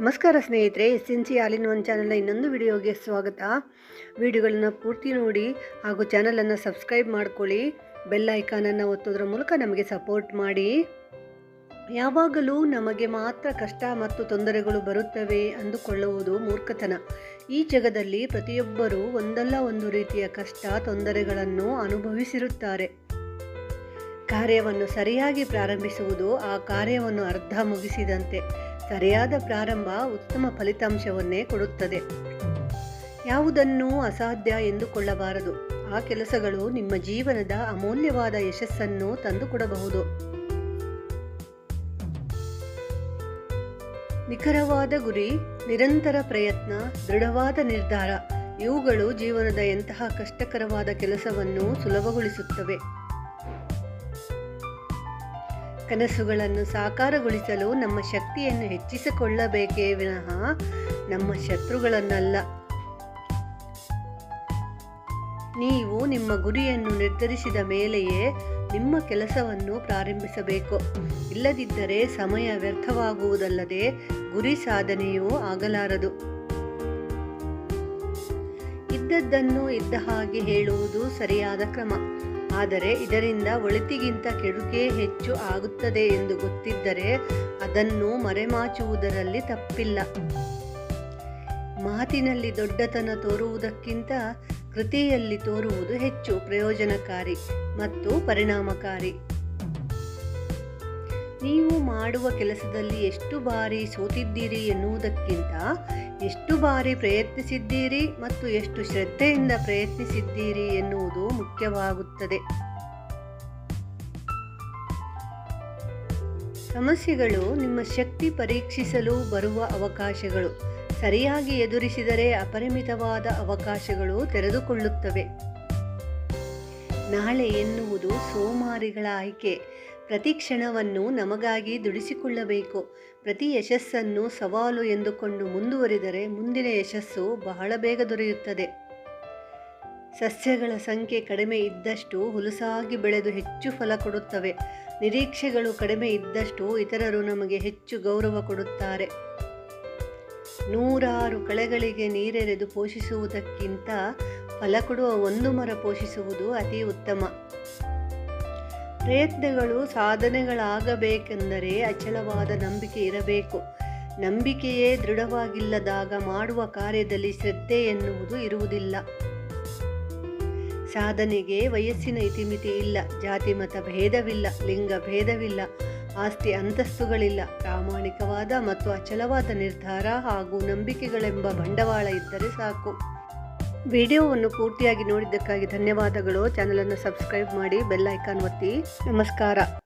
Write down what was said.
ನಮಸ್ಕಾರ ಸ್ನೇಹಿತರೆ S N C all in one ಚಾನಲ್ನ ಇನ್ನೊಂದು ವಿಡಿಯೋಗೆ ಸ್ವಾಗತ. ವಿಡಿಯೋಗಳನ್ನು ಪೂರ್ತಿ ನೋಡಿ ಹಾಗೂ ಚಾನಲನ್ನು ಸಬ್ಸ್ಕ್ರೈಬ್ ಮಾಡ್ಕೊಳ್ಳಿ. ಬೆಲ್ ಐಕಾನನ್ನು ಒತ್ತೋದ್ರ ಮೂಲಕ ನಮಗೆ ಸಪೋರ್ಟ್ ಮಾಡಿ. ಯಾವಾಗಲೂ ನಮಗೆ ಮಾತ್ರ ಕಷ್ಟ ಮತ್ತು ತೊಂದರೆಗಳು ಬರುತ್ತವೆ ಅಂದುಕೊಳ್ಳುವುದು ಮೂರ್ಖತನ. ಈ ಜಗದಲ್ಲಿ ಪ್ರತಿಯೊಬ್ಬರೂ ಒಂದಲ್ಲ ಒಂದು ರೀತಿಯ ಕಷ್ಟ, ತೊಂದರೆಗಳನ್ನು ಅನುಭವಿಸಿರುತ್ತಾರೆ. ಕಾರ್ಯವನ್ನು ಸರಿಯಾಗಿ ಪ್ರಾರಂಭಿಸುವುದು ಆ ಕಾರ್ಯವನ್ನು ಅರ್ಧ ಮುಗಿಸಿದಂತೆ. ಸರಿಯಾದ ಪ್ರಾರಂಭ ಉತ್ತಮ ಫಲಿತಾಂಶವನ್ನೇ ಕೊಡುತ್ತದೆ. ಯಾವುದನ್ನೂ ಅಸಾಧ್ಯ ಎಂದುಕೊಳ್ಳಬಾರದು. ಆ ಕೆಲಸಗಳು ನಿಮ್ಮ ಜೀವನದ ಅಮೂಲ್ಯವಾದ ಯಶಸ್ಸನ್ನು ತಂದುಕೊಡಬಹುದು. ನಿಖರವಾದ ಗುರಿ, ನಿರಂತರ ಪ್ರಯತ್ನ, ದೃಢವಾದ ನಿರ್ಧಾರ, ಇವುಗಳು ಜೀವನದ ಎಂತಹ ಕಷ್ಟಕರವಾದ ಕೆಲಸವನ್ನು ಸುಲಭಗೊಳಿಸುತ್ತವೆ. ಕನಸುಗಳನ್ನು ಸಾಕಾರಗೊಳಿಸಲು ನಮ್ಮ ಶಕ್ತಿಯನ್ನು ಹೆಚ್ಚಿಸಿಕೊಳ್ಳಬೇಕೇ ವಿನಃ ನಮ್ಮ ಶತ್ರುಗಳನ್ನಲ್ಲ. ನೀವು ನಿಮ್ಮ ಗುರಿಯನ್ನು ನಿರ್ಧರಿಸಿದ ಮೇಲೆಯೇ ನಿಮ್ಮ ಕೆಲಸವನ್ನು ಪ್ರಾರಂಭಿಸಬೇಕು. ಇಲ್ಲದಿದ್ದರೆ ಸಮಯ ವ್ಯರ್ಥವಾಗುವುದಲ್ಲದೆ ಗುರಿ ಸಾಧನೆಯೂ ಆಗಲಾರದು. ಇದ್ದದ್ದನ್ನು ಇದ್ದ ಹಾಗೆ ಹೇಳುವುದು ಸರಿಯಾದ ಕ್ರಮ. ಆದರೆ ಇದರಿಂದ ಒಳಿತಿಗಿಂತ ಕೆಡುಕೇ ಹೆಚ್ಚು ಆಗುತ್ತದೆ ಎಂದು ಗೊತ್ತಿದ್ದರೆ ಅದನ್ನು ಮರೆಮಾಚುವುದರಲ್ಲಿ ತಪ್ಪಿಲ್ಲ. ಮಾತಿನಲ್ಲಿ ದೊಡ್ಡತನ ತೋರುವುದಕ್ಕಿಂತ ಕೃತಿಯಲ್ಲಿ ತೋರುವುದು ಹೆಚ್ಚು ಪ್ರಯೋಜನಕಾರಿ ಮತ್ತು ಪರಿಣಾಮಕಾರಿ. ನೀವು ಮಾಡುವ ಕೆಲಸದಲ್ಲಿ ಎಷ್ಟು ಬಾರಿ ಸೋತಿದ್ದೀರಿ ಎನ್ನುವುದಕ್ಕಿಂತ ಎಷ್ಟು ಬಾರಿ ಪ್ರಯತ್ನಿಸಿದ್ದೀರಿ ಮತ್ತು ಎಷ್ಟು ಶ್ರದ್ಧೆಯಿಂದ ಪ್ರಯತ್ನಿಸಿದ್ದೀರಿ ಎನ್ನುವುದು ಮುಖ್ಯವಾಗುತ್ತದೆ. ಸಮಸ್ಯೆಗಳು ನಿಮ್ಮ ಶಕ್ತಿ ಪರೀಕ್ಷಿಸಲು ಬರುವ ಅವಕಾಶಗಳು. ಸರಿಯಾಗಿ ಎದುರಿಸಿದರೆ ಅಪರಿಮಿತವಾದ ಅವಕಾಶಗಳು ತೆರೆದುಕೊಳ್ಳುತ್ತವೆ. ನಾಳೆ ಎನ್ನುವುದು ಸೋಮಾರಿಗಳ ಆಯ್ಕೆ. ಪ್ರತಿ ಕ್ಷಣವನ್ನು ನಮಗಾಗಿ ದುಡಿಸಿಕೊಳ್ಳಬೇಕು. ಪ್ರತಿ ಯಶಸ್ಸನ್ನು ಸವಾಲು ಎಂದುಕೊಂಡು ಮುಂದುವರಿದರೆ ಮುಂದಿನ ಯಶಸ್ಸು ಬಹಳ ಬೇಗ ದೊರೆಯುತ್ತದೆ. ಸಸ್ಯಗಳ ಸಂಖ್ಯೆ ಕಡಿಮೆ ಇದ್ದಷ್ಟು ಹುಲಸಾಗಿ ಬೆಳೆದು ಹೆಚ್ಚು ಫಲ ಕೊಡುತ್ತವೆ. ನಿರೀಕ್ಷೆಗಳು ಕಡಿಮೆ ಇದ್ದಷ್ಟು ಇತರರು ನಮಗೆ ಹೆಚ್ಚು ಗೌರವ ಕೊಡುತ್ತಾರೆ. ನೂರಾರು ಕಳೆಗಳಿಗೆ ನೀರೆರೆದು ಪೋಷಿಸುವುದಕ್ಕಿಂತ ಫಲ ಕೊಡುವ ಒಂದು ಮರ ಪೋಷಿಸುವುದು ಅತಿ ಉತ್ತಮ. ಪ್ರಯತ್ನಗಳು ಸಾಧನೆಗಳಾಗಬೇಕೆಂದರೆ ಅಚಲವಾದ ನಂಬಿಕೆ ಇರಬೇಕು. ನಂಬಿಕೆಯೇ ದೃಢವಾಗಿಲ್ಲದಾಗ ಮಾಡುವ ಕಾರ್ಯದಲ್ಲಿ ಶ್ರದ್ಧೆ ಎನ್ನುವುದು ಇರುವುದಿಲ್ಲ. ಸಾಧನೆಗೆ ವಯಸ್ಸಿನ ಇತಿಮಿತಿ ಇಲ್ಲ, ಜಾತಿ ಮತ ಭೇದವಿಲ್ಲ, ಲಿಂಗ ಭೇದವಿಲ್ಲ, ಆಸ್ತಿ ಅಂತಸ್ತುಗಳಿಲ್ಲ, ಪ್ರಾಮಾಣಿಕವಾದ ಮತ್ತು ಅಚಲವಾದ ನಿರ್ಧಾರ ಹಾಗೂ ನಂಬಿಕೆಗಳೆಂಬ ಬಂಡವಾಳ ಇದ್ದರೆ ಸಾಕು. ವಿಡಿಯೋವನ್ನು ಪೂರ್ತಿಯಾಗಿ ನೋಡಿದ್ದಕ್ಕಾಗಿ ಧನ್ಯವಾದಗಳು. ಚಾನಲನ್ನು ಸಬ್ಸ್ಕ್ರೈಬ್ ಮಾಡಿ ಬೆಲ್ ಐಕಾನ್ ಒತ್ತಿ. ನಮಸ್ಕಾರ.